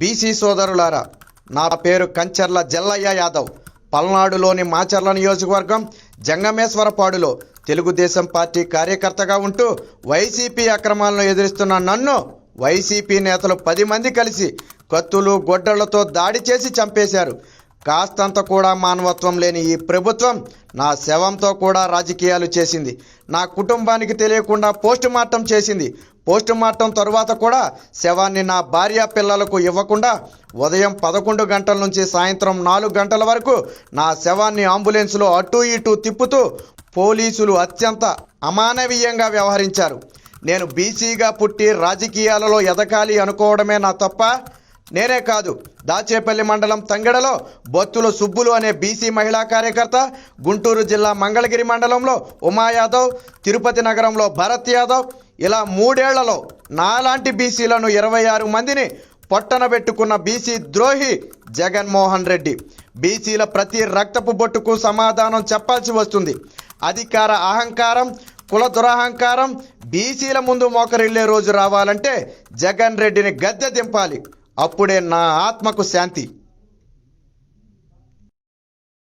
BC సోదరులారా నా పేరు కంచర్ల జల్లయ్య యాదవ్. పల్నాడులోని మాచర్ల నియోజకవర్గం జంగమేశ్వరపాడులో తెలుగుదేశం పార్టీ కార్యకర్తగా ఉంటూ వైసీపీ అక్రమాలను ఎదిరిస్తున్న నన్ను వైసీపీ నేతలు పది మంది కలిసి కత్తులు గొడ్డళ్ళతో దాడి చేసి చంపేశారు. కాస్తంత కూడా మానవత్వం లేని ఈ ప్రభుత్వం నా శవంతో కూడా రాజకీయాలు చేసింది. నా కుటుంబానికి తెలియకుండా పోస్ట్ మార్టం చేసింది. పోస్ట్ మార్టం తరువాత కూడా శవాన్ని నా భార్య పిల్లలకు ఇవ్వకుండా ఉదయం పదకొండు గంటల నుంచి సాయంత్రం నాలుగు గంటల వరకు నా శవాన్ని అంబులెన్స్లో అటు ఇటు తిప్పుతూ పోలీసులు అత్యంత అమానవీయంగా వ్యవహరించారు. నేను బీసీగా పుట్టి రాజకీయాలలో ఎదగాలి అనుకోవడమే నా తప్ప నేనే కాదు. దాచేపల్లి మండలం తంగెడలో బొత్తుల సుబ్బులు అనే బీసీ మహిళా కార్యకర్త గుంటూరు జిల్లా మంగళగిరి మండలంలో ఉమా యాదవ్ తిరుపతి నగరంలో భరత్ యాదవ్ ఇలా మూడేళ్ళలో నాలాంటి బీసీలను ఇరవై ఆరు మందిని పొట్టన పెట్టుకున్న బీసీ ద్రోహి జగన్మోహన్ రెడ్డి. బీసీల ప్రతి రక్తపు బొట్టుకు సమాధానం చెప్పాల్సి వస్తుంది. అధికార అహంకారం కుల దురహంకారం బీసీల ముందు మోకరిల్లే రోజు రావాలంటే జగన్ రెడ్డిని గద్దె దింపాలి. అప్పుడే నా ఆత్మకు శాంతి.